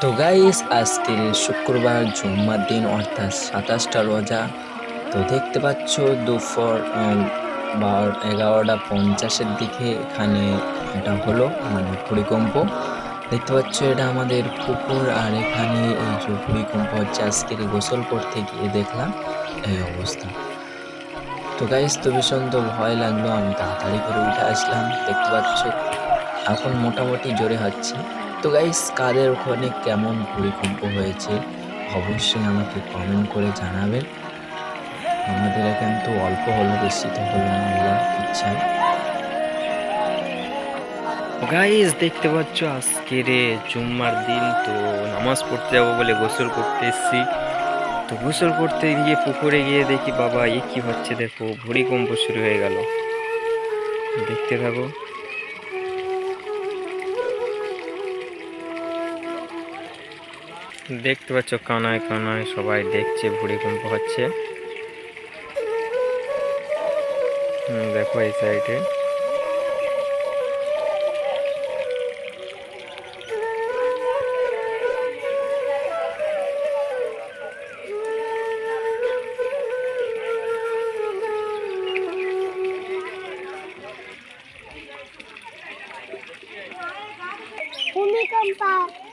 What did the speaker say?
তো গাইস আজকে শুক্রবার জুম্মার দিন, অর্থাৎ সাতাশটা রোজা। তো দেখতে পাচ্ছ, দুপুর এগারোটা পঞ্চাশের দিকে এখানে এটা হলো মানে ভূমিকম্প দেখতে পাচ্ছ, এটা আমাদের পুকুর, আর এখানে এই যে ভূমিকম্প হচ্ছে, আজকের গোসল করতে গিয়ে দেখলাম এই অবস্থা। তো গাইস তো ভীষণ তো ভয় লাগল, আমি তাড়াতাড়ি করে উঠে আসলাম। দেখতে পাচ্ছ, এখন মোটামুটি জোরে হচ্ছে তো গাইস কাদের ওখানে কেমন ভূমিকম্প হয়েছে, অবশ্যই আমাকে কমেন্ট করে জানাবেন। আমাদের এখানে তো অল্প হলো, বেশি তো হলো না আল্লাহ ইচ্ছায়। গাইস দেখতে পাচ্ছ আজকের জুম্মার দিন, তো নামাজ পড়তে যাব বলে গোসল করতে এসেছি। তো গোসল করতে গিয়ে পুকুরে গিয়ে দেখি, বাবা, এ কি হচ্ছে দেখো, ভূমিকম্প শুরু হয়ে গেল। দেখতে থাকো। দেখতে পাচ্ছ কানায় কানায় সবাই দেখছে ভূমিকম্প হচ্ছে দেখো এই সাইডে ভূমিকম্প।